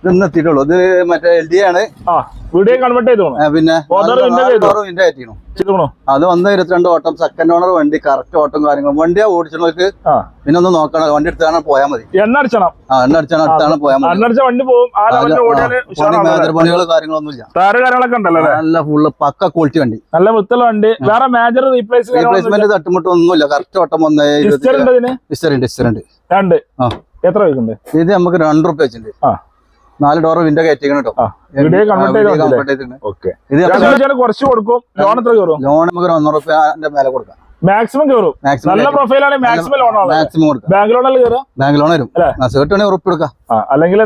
ഇത് ഇന്ന് എത്തിയിട്ടുള്ളൂ. ഇത് മറ്റേ എൽ ഡി ആണ്. വീഡിയോ കൺവേർട്ട് പിന്നെ അത് ഒന്ന് ഇരുപത്തിരണ്ട് ഓട്ടം സെക്കൻഡ് ഓണർ വണ്ടി കറക്റ്റ് ഓട്ടം കാര്യങ്ങളും. വണ്ടിയാ ഓടിച്ചവർക്ക് പിന്നെ ഒന്ന് നോക്കണം. വണ്ടി എടുത്താണ് പോയാൽ മതി. എണ്ണ അടിച്ചണം. ആ എണ്ണ അടിച്ചാണ് അടുത്താണ് പോയാൽ മതി. വണ്ടി പോകും. പണികൾ കാര്യങ്ങളൊന്നും ഇല്ല താര കാര്യങ്ങളൊക്കെ ഉണ്ടല്ലോ നല്ല ഫുള്ള് പക്ക ക്വാളിറ്റി വണ്ടി. നല്ല വൃത്തിയുള്ള വണ്ടി. വേറെ മേജർ റീപ്ലേസ് റീപ്ലേസ്മെന്റ് തട്ടുമുട്ട് ഒന്നുമില്ല. കറക്റ്റ് ഓട്ടം വന്ന് ഹിസ്റ്ററി ഉണ്ട് ഹിസ്റ്ററുണ്ട് ഹിസ്റ്ററുണ്ട് രണ്ട്. ആ. എത്ര ഇത് നമുക്ക് രണ്ട് റുപ്യ വെച്ചിട്ടുണ്ട്. ആ. നാല് ഡോർ വിൻഡോ കയറ്റിക്കണം കേട്ടോ ഇത് കുറച്ച് കൊടുക്കും. ലോൺ എത്ര കയറും? ലോൺ നമുക്ക് ഒരു ഒന്നര റുപ്യന്റെ മേലെ കൊടുക്കാം. മാക്സിമം കയറും. നല്ല പ്രൊഫൈലാണ് മാക്സിമം ലോൺ ആണ്? മാക്സിമം കൊടുക്കാം. ബാങ്ക് കയറുക? ബാങ്ക് ലോൺ വരും. ഉറപ്പ് അല്ലെങ്കിൽ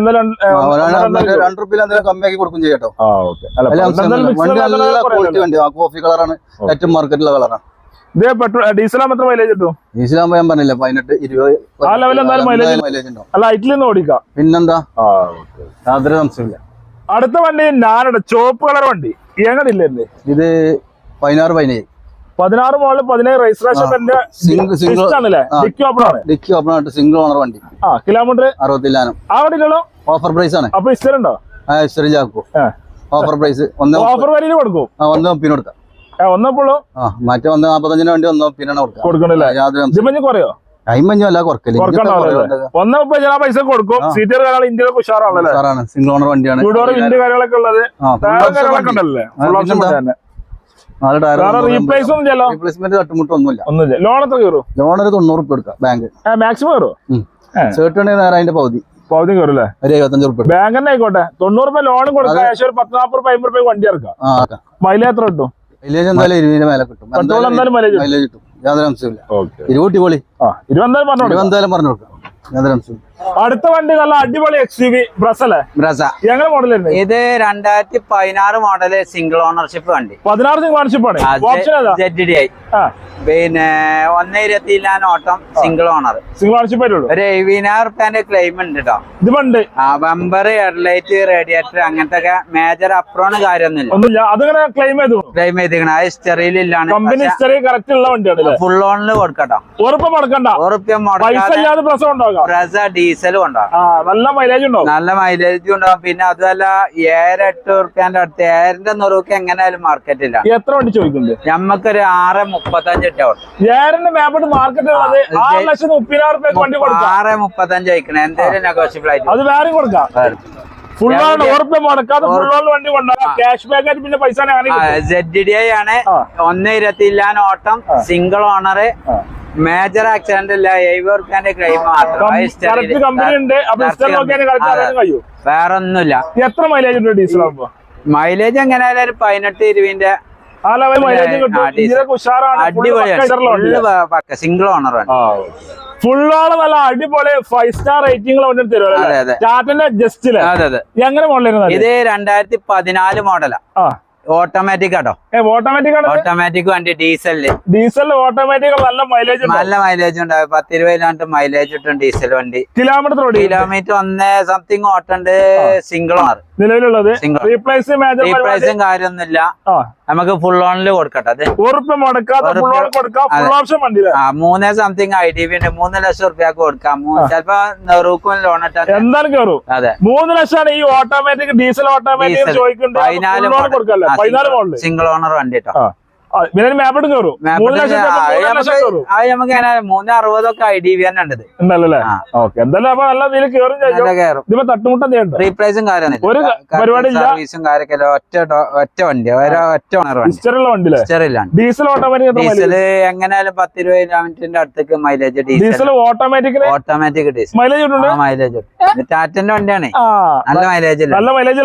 രണ്ട് റുപ്യ എന്തെങ്കിലും കമ്മിയാക്കി കൊടുക്കും ചെയ്യട്ടോ വണ്ടി നല്ല കുറേ ക്വാളിറ്റി വണ്ടി. ആ കോഫി കളറാണ് ഏറ്റവും മാർക്കറ്റിലെ കളറാണ് ഇത് പെട്രോൾ ഡീസലാകുമ്പോൾ എത്ര മൈലേജ് കിട്ടും? ഡീസലാകുമ്പോ ഞാൻ പറഞ്ഞില്ല പതിനെട്ട് ഇരുപത് ആ എന്തായാലും മൈലേജ് അല്ല ഹൈറ്റിൽ നിന്ന് ഓടിക്കാം. പിന്നെന്താ? യാതൊരു സംശയമില്ല അടുത്ത വണ്ടി ഞാനുണ്ട് ചുവപ്പ് കളർ വണ്ടി. എങ്ങടില്ലേ ഇത് പതിനാറ് പതിനേഴ്. പതിനാറ് മോളിൽ പതിനേഴ് രജിസ്ട്രേഷൻ. ഡിക്കി ഓപ്പൺ ആണ്. ഡിക്കി ഓപ്പൺ ആയിട്ട് സിംഗിൾ ഓണർ വണ്ടി. ആ കിലോമീറ്റർ അറുപത്തില്ലാനം ആ വണ്ടിയിലോ ഓഫർ പ്രൈസ് ആണ്. അപ്പൊ ഇസ്റ്റർ ഉണ്ടോ? ഇസ്റ്റർ ചാക്കോ. ഓഫർ പ്രൈസ് ഒന്ന് ഓഫർ വരിയിൽ കൊടുക്കും. ഒന്ന് പിന്നെ കൊടുക്കാം. ഒന്നപ്പോഴും മറ്റേ ഒന്ന് നാപ്പത്തഞ്ചിന് വേണ്ടി പിന്നെ കൊടുക്കണല്ലേ? കുറയോ? കുറക്കൽ. ഒന്ന് മുപ്പത് പൈസ കൊടുക്കും. സീറ്റർ കാര്യങ്ങൾ ഇന്ത്യയിലൊക്കെ ഉഷാറാണല്ലേ? സിംഗിൾ ഓണർ വണ്ടിയാണ്. ടൂ കാര്യങ്ങളൊക്കെ ഉള്ളത്. ഉണ്ടല്ലേ? റീപ്ലേസ് ഒന്നും റീപ്ലേസ്മെന്റ് തട്ടുമുട്ട് ഒന്നുമില്ല. ലോൺ എത്ര കയറും? ലോൺ ഒരു തൊണ്ണൂറ് ഉറുപ്പ് എടുക്കാം ബാങ്ക് മാക്സിമം കയറും ഉണ്ടെങ്കിൽ നേരെ അതിന്റെ പകുതി. പകുതി കയറും അല്ലേ ഒരു എഴുപത്തഞ്ച് ഉറുപ്പ് എടുക്കാം ബാങ്ക് തന്നെ ആയിക്കോട്ടെ. തൊണ്ണൂറ് രൂപ ലോണും കൊടുക്കാം ഏകദേശം ഒരു പത്ത് നാൽപ്പത് രൂപ അമ്പത് രൂപ വണ്ടി ഇറക്കാം. മൈലേജ് എത്ര കിട്ടും? മൈലേജ് എന്തായാലും ഇരുപതിന് മേലെ കിട്ടും. പെട്രോൾ എന്തായാലും മൈലേജ് കിട്ടും. യാതൊരു അംശമില്ല ഇരുപത്തി പൊളി ഇരുപതെന്തായാലും പറഞ്ഞു കൊടുക്കാം. യാതൊരു അംശമില്ല അടുത്ത വണ്ടി നല്ല അടിപൊളി എക്സ് യു വി ബ്രസ് അല്ലേ? ബ്രസ ഞങ്ങൾ മോഡൽ ഇത് രണ്ടായിരത്തി പതിനാറ് മോഡൽ സിംഗിൾ ഓണർഷിപ്പ് വണ്ടി. പതിനാറ് സിംഗിൾ ഓണർഷിപ്പ് ആണ്. ജെഡ് ഡി ഐ പിന്നെ ഒന്നേ ഇരുപത്തി ഓട്ടം സിംഗിൾ ഓണർ സിംഗിൾ ഓണർഷിപ്പ് ഒരു എഴുപതിനായിരം റുപ്യന്റെ ക്ലെയിം ഉണ്ട് കേട്ടോ ഇത് പണ്ട് ആ ബമ്പർ ഹെഡ്ലൈറ്റ് റേഡിയേറ്റർ അങ്ങനത്തെ ഒക്കെ മേജർ അപ്രോണ് കാര്യമൊന്നുമില്ല അതങ്ങനെ ക്ലെയിം ചെയ്തു? ക്ലെയിം ചെയ്തിരിക്കണം. ആ ഹിസ്റ്ററിയിൽ ഇല്ലാണ് കമ്പനി ഹിസ്റ്ററി കറക്റ്റ് ഉള്ള വണ്ടിയാണ് ഫുൾ ഓണിൽ കൊടുക്കട്ടോ. ഉറപ്പ് മുടക്കണ്ട. ഉറപ്പ് പൈസ മുടക്കാതെ ഡി ഡീസലും ഉണ്ടാവും. നല്ല മൈലേജ് ഉണ്ടാവും. നല്ല മൈലേജ് ഉണ്ടാവും. പിന്നെ അതുമല്ല ഏഴ് എട്ട് ഉറുപ്പ്യന്റെ അടുത്ത് ഏഴിന്റെ നുറുക്ക് എങ്ങനെയായാലും മാർക്കറ്റില്ല എത്ര വണ്ടി ചോദിക്കുന്നുണ്ട്? ഞമ്മക്കൊരു ആറ് മുപ്പത്തഞ്ച് മാപ്പിട്ട് മാർക്കറ്റ് ആ, ആറ് മുപ്പതിനായിരം റുപ്യക്ക് വണ്ടി കൊടുക്കാം. ആറ് മുപ്പത്തഞ്ച് അയക്കണം. എന്തേലും നെഗോഷ്യബിൾ ആയിട്ട്. അത് വേറെയും കൊടുക്കാം. ഫുൾ ആണ് മുടക്കാതെ ഫുൾ ഓൺ വണ്ടി കൊണ്ടുപോകാം ക്യാഷ് ബാക്ക് ആയിട്ട് പിന്നെ പൈസ ആണ്. ഒന്ന് ഇരുപത്തി ഇല്ലാൻ ഓട്ടം സിംഗിൾ ഓണർ ആ. മേജർ ആക്സിഡന്റ് അല്ല എഴുപത് റുപ്യന്റെ ക്ലെയിം മാത്രം. വേറെ ഒന്നുമില്ല എത്ര മൈലേജ് ഉണ്ട് ഡീസൽ ആകുമ്പോ മൈലേജ് എങ്ങനെയായാലും ഒരു പതിനെട്ട് ഇരുവിന്റെ അടിപൊളിയാണ്. സിംഗിൾ ഓണർ ഫുള്ളോളം നല്ല അടിപൊളി ഫൈവ് സ്റ്റാർ റേറ്റിംഗ് ടാറ്റന്റെ ജസ്റ്റിൽ എങ്ങനെ മോഡലായിരുന്നു ഇത് രണ്ടായിരത്തി പതിനാല് മോഡലാ ഓട്ടോമാറ്റിക് ആട്ടോ. ഓട്ടോമാറ്റിക് ഓട്ടോമാറ്റിക് വണ്ടി ഡീസലിൽ ഡീസൽ ഓട്ടോമാറ്റിക് നല്ല മൈലേജ് നല്ല മൈലേജ് ഉണ്ടാവും പത്ത് ഇരുപതിലാണ്ട് മൈലേജ് കിട്ടും ഡീസൽ വണ്ടി. കിലോമീറ്റർ കിലോമീറ്റർ ഒന്ന് സംതിങ് ഓട്ടുണ്ട് സിംഗിൾ ഓണർ നിലവിലുള്ളത്? റീപ്ലേസും കാര്യമൊന്നുമില്ല. നമുക്ക് ഫുൾ ഓണിൽ കൊടുക്കട്ടെ മൂന്നേ സംതിങ് ഐ ഡി ബി ഉണ്ട് മൂന്ന് ലക്ഷം റുപ്യക്ക് കൊടുക്കാം. ചിലപ്പോ നെറൂക്കും ലോൺ ഇട്ടാ എന്തായാലും കയറും അതെ. മൂന്ന് ലക്ഷമാണ് ഈ automatic diesel automatic single owner വണ്ടി കേട്ടോ കയറും. മൂന്ന് അറുപതൊക്കെ ഐ ഡി തന്നെ ഉണ്ട്. ഉണ്ടല്ലേ. ഓക്കെ. എന്തായാലും അപ്പൊ നല്ല കയറും കയറും. ഇതിപ്പോ തട്ടുമുട്ടം ഒരു പരിപാടി. സർവീസും കാര്യമൊക്കെ ഇല്ല. ഒറ്റ ഒറ്റ വണ്ടി. ഒറ്റ വണ്ടി. ഡീസൽ ഓട്ടോമാറ്റിക് ഡീസൽ എങ്ങനെയാലും പത്ത് ഇരുപത് കിലോമീറ്ററിന്റെ അടുത്തേക്ക് mileage diesel automatic automatic diesel mileage mileage ടാറ്റന്റെ വണ്ടിയാണ്. നല്ല മൈലേജ് നല്ല മൈലേജ്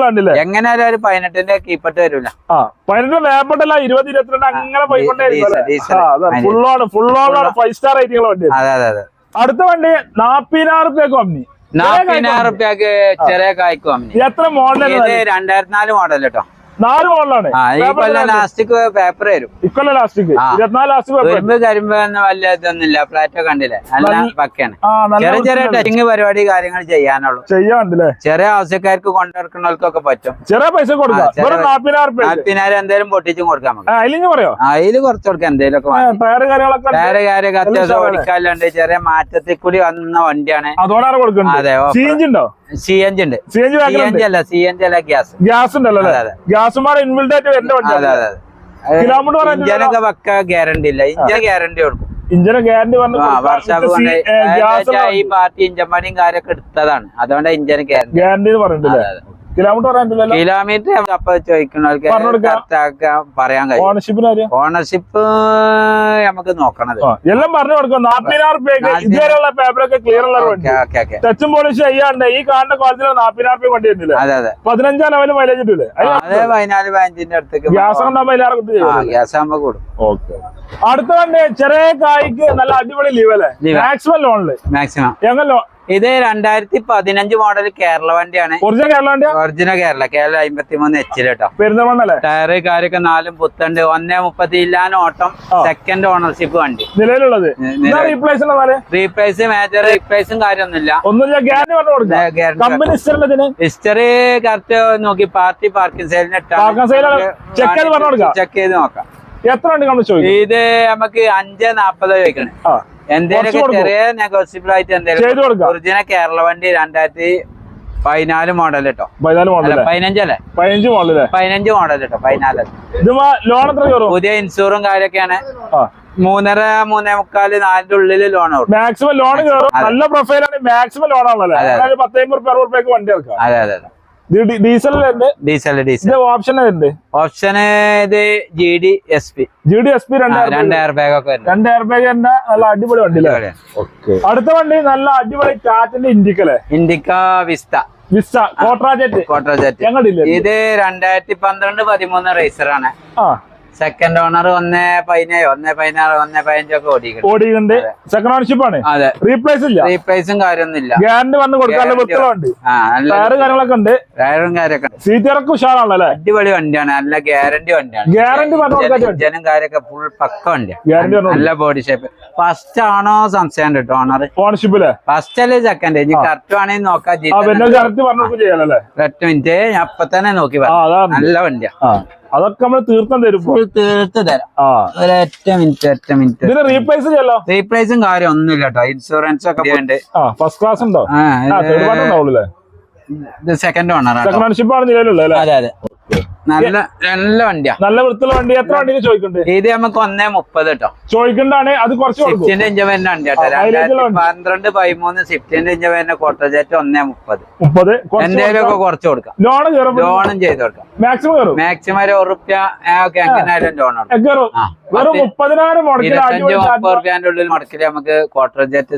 എങ്ങനെയാലും ഒരു പതിനെട്ടിന്റെ കീപ്പറ്റ് വരൂല. പതിനെട്ട് വേപ്പട്ടല്ല ഇരുപത് ഇരുപത്തിരണ്ട് അങ്ങനെ ഫൈവ് സ്റ്റാർ റേറ്റിംഗ് വണ്ടി. അതെ അതെ അതെ. അടുത്ത വണ്ടി നാപ്പതിനായിരം റുപ്യക്ക് കമ്പനി. നാപ്പതിനായിരം റുപ്യക്ക് ചെറിയ കായ്ക്കും എത്ര മോഡൽ രണ്ടായിരത്തിനാല് രണ്ടായിരത്തി നാല് മോഡൽ കേട്ടോ നാല് മോഡലാണ്. ആ ഈ കൊല്ലം ലാസ്റ്റിക് പേപ്പർ വരും. ഇക്കൊല്ല ലാസ്റ്റിക്. ഇരുപത്തിനാല് ലാസ്റ്റ് പേപ്പർ കരിമ്പ് വലിയ ഇതൊന്നുമില്ല. ഫ്ലാറ്റ് കണ്ടില്ലേ? നല്ല പക്കയാണ്. ചെറിയ ചെറിയ ടച്ചിങ് പരിപാടി കാര്യങ്ങൾ ചെയ്യാനുള്ളൂ. ചെയ്യാണ്ടല്ലേ ചെറിയ ആവശ്യക്കാർക്ക് കൊണ്ടുവരക്കുന്നവർക്കൊക്കെ പറ്റും. ചെറിയ പൈസ കൊടുക്കാം. നാപ്പതിനായിരം എന്തേലും പൊട്ടിച്ചും അതിലിഞ്ഞ് പറയോ? അതിൽ കുറച്ച് കൊടുക്കാം. എന്തേലും ഒക്കെ. ടയറ് കാര്യങ്ങളൊക്കെ അത്യാവശ്യം ഉഷാറാണ്. ചെറിയ മാറ്റത്തിൽ കൂടി വന്ന വണ്ടിയാണ്. അതോടാണ് കൊടുക്കുന്നത്. അതെ ഉണ്ടോ? സി എൻ ജി ഉണ്ട്. C N G C N G അല്ല സി എൻ ജി അല്ല ഗ്യാസ്. ഗ്യാസ് ഉണ്ടല്ലോ ആയിട്ട് വണ്ടി അതെ കിലോമീറ്റർ പറഞ്ഞിട്ട് ഇഞ്ചനൊക്കെ വെക്ക ഗ്യാരണ്ടി ഇല്ല. ഇഞ്ചൻ ഗ്യാരണ്ടി കൊടുക്കും. ഇഞ്ചിന് ഗ്യാരണ്ടി ഗ്യാസ് ഈ പാർട്ടി ഇഞ്ചൻ പണിയും കാര്യമൊക്കെ എടുത്തതാണ്. അതുകൊണ്ട് ഇഞ്ചന് ഗ്യാരണ്ടി ഗ്യാരണ്ടി പറഞ്ഞിട്ടില്ലേ? കിലോമീറ്റർ കിലോമീറ്റർ അപ്പൊ ചോദിക്കുന്നവർക്ക് പറയാൻ കഴിയും. ഓണർഷിപ്പിന് ഓണർഷിപ്പ് നമുക്ക് നോക്കണത്. എല്ലാം പറഞ്ഞു കൊടുക്കും നാപ്പതിനായിരം രൂപയ്ക്ക്. ഇതുവരെയുള്ള പേപ്പറൊക്കെ ക്ലിയർ ഉള്ള വണ്ടി. ടച്ചും പോളിഷ് ചെയ്യാണ്ട് ഈ കാണുന്ന കോളേജിൽ നാപ്പതിനായിരം രൂപ വണ്ടി അതെ അതെ. പതിനഞ്ചാം ലെവൽ മൈലേജ് കിട്ടൂലേ അത് പതിനാല് പതിനഞ്ചിന്റെ അടുത്തേക്ക് ഗ്യാസ് കൊണ്ടാകുമ്പോ എല്ലാവരും കിട്ടും ആ ഗ്യാസ് ആകുമ്പോ കൊടുക്കും. ഓക്കെ. അടുത്ത വണ്ടി ചെറിയ കായ്ക്ക് നല്ല അടിപൊളി ലീവ് അല്ലേ? മാക്സിമം ലോണിൽ മാക്സിമം ഞങ്ങൾ ഇത് രണ്ടായിരത്തി പതിനഞ്ച് മോഡൽ കേരള വണ്ടിയാണ്. ഒറിജിനൽ കേരള ഒറിജിനൽ കേരള കേരള അമ്പത്തി മൂന്ന് എച്ചിൽ കേട്ടോ പെരുന്തമണ്ണല്ലേ ടയറ് കാര്യൊക്കെ നാലും പുത്തണ്ട്. ഒന്നേ മുപ്പത്തി ഇല്ലാൻ ഓട്ടം സെക്കൻഡ് ഓണർഷിപ്പ് വണ്ടി. നിലവിലുള്ളത്? റീപ്ലേസ് മേജർ റീപ്ലേസും കാര്യമൊന്നുമില്ല. ഹിസ്റ്ററി കറക്റ്റ് നോക്കി പാർട്ടി പാർക്കിംഗ് സെയിലിന് ചെക്ക് ചെയ്ത് നോക്കാം. എത്ര ഇത് നമുക്ക് അഞ്ച് നാപ്പത് ചോദിക്കണേ. എന്തേലൊക്കെ കൊടുക്കും. ചെറിയ നെഗോസിബിൾ ആയിട്ട് ചെയ്ത് ഒറിജിനൽ കേരള വണ്ടി രണ്ടായിരത്തി പതിനാല് മോഡൽ കേട്ടോ പതിനാല് അല്ല മോഡലല്ലേ പതിനഞ്ചല്ലേ പതിനഞ്ച് മോഡലല്ലേ പതിനഞ്ച് മോഡൽ കേട്ടോ പതിനാല്. ഇത് ലോൺ എത്ര പുതിയ ഇൻഷൂറും കാര്യൊക്കെയാണ് മൂന്നര മൂന്നേ മുക്കാൽ നാലിന്റെ ഉള്ളിൽ ലോൺ മാക്സിമം ലോൺ. നല്ല പ്രൊഫൈലാണ് മാക്സിമം ലോൺ ആണല്ലോ പത്തേ റുപ്യ വണ്ടി ഇറക്കാം അതെ അതെ. ഡീസൽ. ഡീസൽ ഓപ്ഷൻ ഉണ്ട് ഓപ്ഷന് ഇത് G D S P G D S P രണ്ട് എയർ ബാഗ് ഒക്കെ രണ്ട് എയർ ബാഗ് തന്നെ നല്ല അടിപൊളി വണ്ടി അടുത്ത വണ്ടി നല്ല അടിപൊളി ടാറ്റിന്റെ ഇൻഡിക്കല്ലേ ഇൻഡിക്ക വിസ്ത വിസ്റ്റ കോട്രാജെറ്റ് ഞങ്ങളില്ലേ ഇത് രണ്ടായിരത്തി പന്ത്രണ്ട് പതിമൂന്ന് റേസറാണ് ആ. സെക്കൻഡ് ഓണർ ഒന്ന് പതിനേഴ് ഒന്ന് പതിനാറ് ഒന്ന് പതിനഞ്ചൊക്കെ ഓടിക്കണം ഓടിയുണ്ട് സെക്കൻഡ് ഓണർഷിപ്പ് ആണ്. അതെ. റീപ്ലേസ് ഇല്ല. റീപ്ലേസും കാര്യമൊന്നുമില്ല. ഗ്യാരണ്ടി വന്ന് കൊടുക്കാനുള്ള Guarantee ടയറും കാര്യങ്ങളൊക്കെ ഉണ്ട്. ടയറും കാര്യമൊക്കെ. സീറ്റ് ഇറക്കും ഉഷാറാണല്ലോ അല്ലേ? അടിപൊളി വണ്ടിയാണ്. നല്ല ഗ്യാരണ്ടി വണ്ടിയാണ്. ഗ്യാരണ്ടി ജനം കാര്യമൊക്കെ ഫുൾ പക്ക വണ്ടിയാണ് നല്ല ബോഡി ഷേപ്പ് ഫസ്റ്റ് ആണോ സംശയം കേട്ടോ ഓണർ ഓണർഷിപ്പില്ലേ ഫസ്റ്റ് അല്ലേ സെക്കൻഡ് ഇനി കറക്റ്റ് ആണെങ്കിൽ നോക്കാം. ഒറ്റ മിനിറ്റ് ഞാൻ അപ്പൊ തന്നെ നോക്കി നല്ല വണ്ടിയാ. ആ. അതൊക്കെ നമ്മൾ തീർത്തം തരും തീർത്ത് തരാം. ഒരൊറ്റ മിനിറ്റ് ഒറ്റ മിനിറ്റ്. ഇതിന് റീപ്ലേസ് ചെയ്യല്ലോ റീപ്ലേസും കാര്യം ഒന്നുമില്ല കേട്ടോ ഇൻഷുറൻസ് ഒക്കെ ഉണ്ട്? ഫസ്റ്റ് ക്ലാസ് ഉണ്ടോ ഇത് സെക്കൻഡ് ഓണർ സെക്കൻഡ് ഓണർഷിപ്പ് ആണ് നിലവിലുള്ളത് അല്ലേ? അതെ അതെ. നല്ല നല്ല വണ്ടിയാ. നല്ല വൃത്തിയുള്ള വണ്ടി. എത്ര വണ്ടിക്ക് ചോദിക്കുന്നുണ്ട് ഇത് നമുക്ക് ഒന്നേ മുപ്പത് കേട്ടോ ചോദിക്കണ്ടാണ്. അത് കുറച്ച് സ്വിഫ്റ്റിന്റെ ഇഞ്ച വരുന്ന വണ്ടി കേട്ടോ വണ്ടി. പന്ത്രണ്ട് പതിമൂന്ന് സ്വിഫ്റ്റിന്റെ ഇഞ്ച വരുന്ന കോട്ടജറ്റ് ഒന്നേ മുപ്പത്. മുപ്പത്. എന്തേലും ഒക്കെ കുറച്ച് കൊടുക്കാം. ലോൺ ലോണും ചെയ്ത് കൊടുക്കാം. മാക്സിമം മാക്സിമം ഒരു ഉറുപ്യ ഒക്കെ എങ്ങനെയായാലും ലോൺ ഇരുപത്തഞ്ച് മുപ്പത് റുപ്യാന്റെ ഉള്ളിൽ മുടക്കിൽ നമുക്ക് കോട്ടജറ്റ്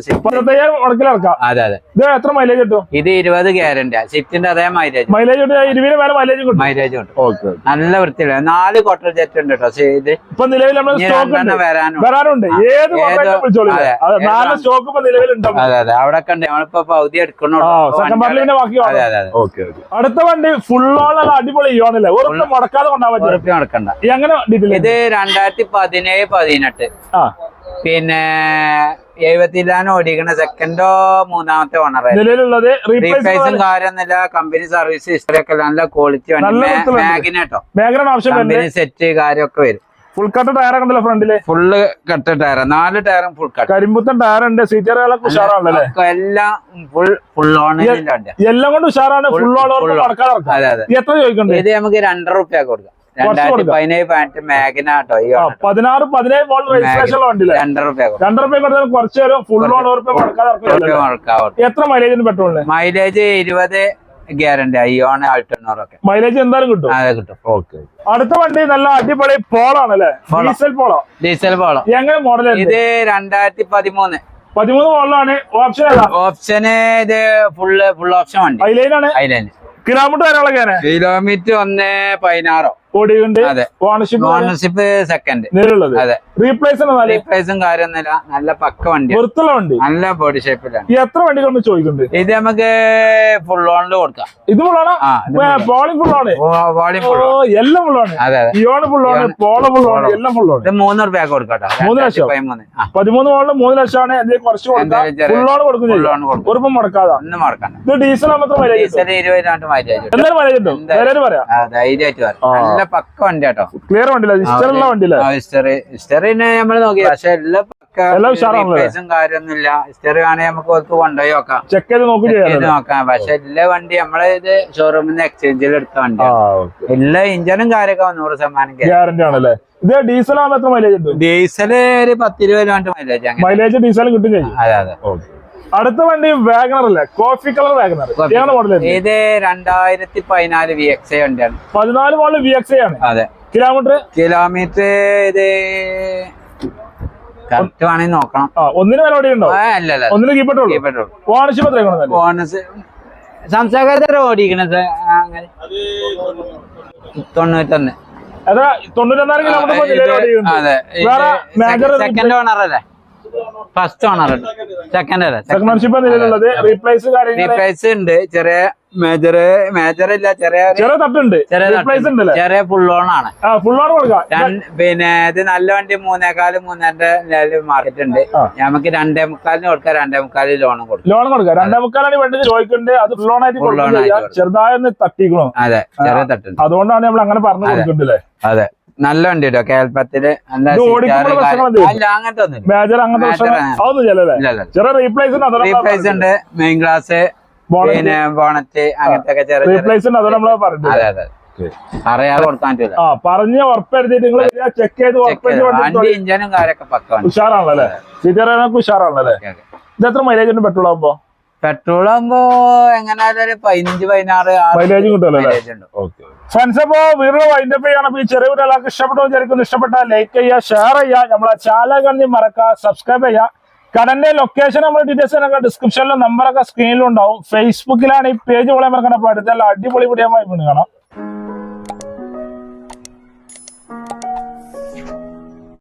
അതെ അതെ. ഇത് എത്ര മൈലേജ് കിട്ടും? ഇത് ഇരുപത് ഗ്യാരണ്ടിയാ സ്വിഫ്റ്റിന്റെ അതേ മൈലേജ് മൈലേജ് മൈലേജ് ഉണ്ട് ഓക്കെ നല്ല വൃത്തിയുള്ള നാല് ക്വാർട്ടർ ജെറ്റ് ഉണ്ട് കേട്ടോ ഇപ്പൊ നിലവിൽ ഉണ്ട്. വരാനുണ്ട്. ഏത് അതെ. അതെ നാല് ഏത് സ്റ്റോക്ക് ഇപ്പൊ നിലവിലുണ്ടോ അതെ അതെ അവിടെ കണ്ടേ നമ്മളിപ്പോ പൗതി എടുക്കണോ അതെ അതെ അടുത്ത വണ്ടി ഫുള്ളോളം അടിപൊളി മുടക്കാതെ പറ്റും നടക്കണ്ട ഇത് രണ്ടായിരത്തി പതിനേഴ് പതിനെട്ട്. ആ. പിന്നെ എഴുപത്തിലാണ് ഓടിക്കണ സെക്കൻഡോ മൂന്നാമത്തെ ഓണർ നിലവിലുള്ളത് റീപ്ലേസും കാര്യമൊന്നുമില്ല. കമ്പനി സർവീസ് ഹിസ്റ്ററി ഒക്കെ നല്ല ക്വാളിറ്റി മേഖല കമ്പനി സെറ്റ് കാര്യമൊക്കെ വരും. ഫുൾ കട്ട് ടയർ ഉണ്ടല്ലോ ഫ്രണ്ടിൽ ഫുള്ള് കട്ട് ടയർ നാല് ടയറും ഫുൾ കട്ട് കരിമ്പുത്തൻ ടയർ ഉണ്ട്. സീറ്ററുകളൊക്കെ ഉഷാറാണല്ലേ എല്ലാം ഫുൾ ഫുൾ ഓൺ എല്ലാം കൊണ്ട് ഉഷാറാണ്. Full on. അതെ അതെ. എത്ര ചോദിക്കണ്ടേ ഇത് നമുക്ക് രണ്ടര റുപ്യ കൊടുക്കാം. പതിനാറ് പതിനേഴ് മോൾ രജിസ്ട്രേഷൻ ഉള്ള വണ്ടിയില്ലേ? രണ്ടര റുപ്യ രൂപ കൊടുത്താൽ കുറച്ച് നേരം ഫുൾ എത്ര മൈലേജ് പെട്രോളിന് മൈലേജ് ഇരുപത് ഗ്യാരണ്ടി ഐയോൺ ആൾട്ടണ്ണൂറൊക്കെ മൈലേജ് എന്തായാലും കിട്ടും. അതെ കിട്ടും. ഓക്കെ അടുത്ത വണ്ടി നല്ല അടിപൊളി പോളാണ് അല്ലേ? Diesel Polo? Diesel Polo. എങ്ങനെ മോഡൽ ഇത് രണ്ടായിരത്തി പതിമൂന്ന്. പതിമൂന്ന് മോഡലാണ് ഓപ്ഷൻ ഓപ്ഷന് ഇത് ഫുള്ള് ഫുൾ ഓപ്ഷൻ വണ്ടി. ഹൈലൈനാണ് ഐലൈൻ കിലോമീറ്റർ വരെയുള്ളതാണ് കിലോമീറ്റർ ഒന്ന് പതിനാറോ. ഓടിയുണ്ട് ഓണർഷിപ്പ് ഓണർഷിപ്പ് സെക്കൻഡ് നിലവിലുള്ളത് അതെ. റീപ്ലേസ് റീപ്ലേസും കാര്യമൊന്നുമില്ല നല്ല പക്ക വണ്ടി വൃത്തുള്ള വണ്ടി. നല്ല ബോഡി ഷേപ്പിലാണ് എത്ര വണ്ടികൾ നമ്മൾ ചോദിക്കുന്നുണ്ട്? ഇത് നമുക്ക് ഫുൾ ഓണിൽ കൊടുക്കാം. ഇത് ഫുൾ ആ? ഇത് പോളിംഗ് ഫുള്ളാണ് വോളിയം ഓ ഫുൾ എല്ലാം ഫുള്ളാണ് അതെ അതെ. ഫുൾ ഫുള്ളാണ് പോള ഫുള്ളാണ് എല്ലാം ഫുൾ ഇത് മൂന്ന് റുപ്യ കൊടുക്കട്ടോ മൂന്ന് ലക്ഷം? പതിമൂന്ന്. മോളിൽ മൂന്ന് ലക്ഷമാണ്. എന്തെങ്കിലും കുറച്ച് കൊടുക്കാം. ഫുൾ ചെറിയ- ഫുള്ളോണ് കൊടുക്കും full ചെയ്യും on കൊടുക്കും. ഉറപ്പം മുടക്കാതെ. ഒന്നും മുടക്കാൻ ഇത് ഡീസൽ മാത്രം ഡീസൽ ഇരുപതിനായിട്ട് മൈലേജ് എന്തായാലും. പറയാം. ധൈര്യമായിട്ട് ആ. നല്ല പക്ക വണ്ടി കേട്ടോ ക്ലിയർ വണ്ടിയില്ല? ഇഷ്ടമുള്ള വണ്ടിയില്ലേ ഹിസ്റ്ററി ഹിസ്റ്ററിനെ നമ്മൾ നോക്കി. പക്ഷെ എല്ലാം പക്ക കാര്യമൊന്നുമില്ല. ഹിസ്റ്ററി ആണെങ്കിൽ നമുക്ക് ഒത്ത് കൊണ്ടുപോയി നോക്കാം. ചെക്ക് ചെയ്ത് നോക്കി പക്ഷെ എല്ലാ വണ്ടി നമ്മളെ ഇത് ഷോറൂമിൽ നിന്ന് എക്സ്ചേഞ്ചിൽ എടുത്ത വണ്ടി എല്ലാ ഇഞ്ചനും കാര്യമൊക്കെ നൂറ് ശതമാനം ഗ്യാരണ്ടി ആണല്ലേ? ഇത് ഡീസൽ ആകുമ്പോൾ എത്ര മൈലേജ് കിട്ടും? ഡീസൽ ഒരു പത്തിരുപത് മൈലേജ് മൈലേജ് ഡീസലും കിട്ടും അതെ അതെ. അതെ അടുത്ത വണ്ടി വാഗണർ അല്ലേ? കോഫി കളർ വാഗണർ ഏതാണ് മോഡൽ ഇത് രണ്ടായിരത്തി പതിനാല് വി എക്സ് ഐ വണ്ടിയാണ് പതിനാല് മോഡൽ വി എക്സ് ആണ്. അതെ. കിലോമീറ്റർ കിലോമീറ്റർ ഇത് കറക്റ്റ് വേണമെങ്കിൽ നോക്കണം. ഒന്നിന് വില അല്ല അല്ല. ഒന്നിന് ഓണർഷിപ്പ് എത്ര ഓടിക്കണത് അങ്ങനെ. തൊണ്ണൂറ്റൊന്ന്. സെക്കൻഡ് ഓണർ അല്ലേ? ഫസ്റ്റ് ഓണർ സെക്കൻഡ് അല്ല സെക്കൻഡ്ഷിപ്പ് നിലവിലുള്ളത് റീപ്ലേസ് റീപ്ലേസ് ഉണ്ട്. ചെറിയ മേജർ മേജർ ഇല്ല. ചെറിയ ചെറിയ തട്ടുണ്ട് ചെറിയ ചെറിയ ഫുൾ ഓൺ ആണ്. ഫുൾ ഓൺ കൊടുക്കാം. പിന്നെ ഇത് നല്ല വണ്ടി മൂന്നേക്കാൽ മൂന്നര മാർക്കറ്റ് ഉണ്ട്. നമുക്ക് രണ്ടേ മുക്കാലിന് കൊടുക്കാം. രണ്ടേ മുക്കാലിന് ലോണും കൊടുക്കാം. ലോൺ കൊടുക്കാം. രണ്ടേ മുക്കാലാണ് വേണ്ടി ചോദിക്കുന്നുണ്ട് അത് ഫുൾ ഓൺ ആയിട്ട് കൊടുക്കാൻ ആയിട്ട് ചെറുതായൊന്ന് തട്ടിക്കണോ? അതെ. ചെറിയ തട്ടുണ്ട്. അതുകൊണ്ടാണ് നമ്മൾ അങ്ങനെ പറഞ്ഞു. കൊടുക്കുന്നുണ്ടല്ലേ അതെ. നല്ല വണ്ടി കേട്ടോ. കേൾപ്പത്തിൽ നല്ല? അല്ല അങ്ങനത്തെ റീപ്ലേസ് ഉണ്ട് മെയിൻ ഗ്ലാസ് പിന്നെ ബോണറ്റ് അങ്ങനത്തെ റീപ്ലേസ് അതെ അതെ അറിയാതെ കൊടുക്കാൻ പറ്റില്ല പറഞ്ഞ് ഉറപ്പെടുത്തിട്ട് നിങ്ങൾ ചെക്ക് ചെയ്ത് ഉറപ്പെടുത്തി വണ്ടി ഇഞ്ചനും കാര്യമൊക്കെ പക്കാണ്. ഉഷാറാണല്ലേ ഉഷാറാണല്ലേ ഇത് എത്ര മൈലേജ് ഉണ്ട് പെട്രോൾ ആകുമ്പോ പെട്രോൾ ആകുമ്പോ എങ്ങനെയാലും ഒരു പതിനഞ്ച് പതിനാറ് മൈലേജ് കിട്ടുമല്ലോ ഫ്രണ്ട്സ് അപ്പോ വീഡിയോ വൈൻഡപ്പ് ചെയ്യണം ഈ ചെറിയ ഒരാൾക്ക് ഇഷ്ടപ്പെട്ടോ ഇഷ്ടപ്പെട്ടു വിചാരിക്കുന്നു. ഇഷ്ടപ്പെട്ടാൽ ലൈക്ക് ചെയ്യുക ഷെയർ ചെയ്യുക. നമ്മളെ ചാനൽ കണ്ടി മറക്കുക. സബ്സ്ക്രൈബ് ചെയ്യുക. കടന്റെ ലൊക്കേഷൻ നമ്മൾ ഡീറ്റെയിൽസ് ഒക്കെ ഡിസ്ക്രിപ്ഷനിലും നമ്പറൊക്കെ സ്ക്രീനിലും ഉണ്ടാവും. ഫേസ്ബുക്കിലാണ് ഈ പേജ് പോലെ മറക്കണം അടുത്തുള്ള അടിപൊളി വീഡിയോ കാണാം.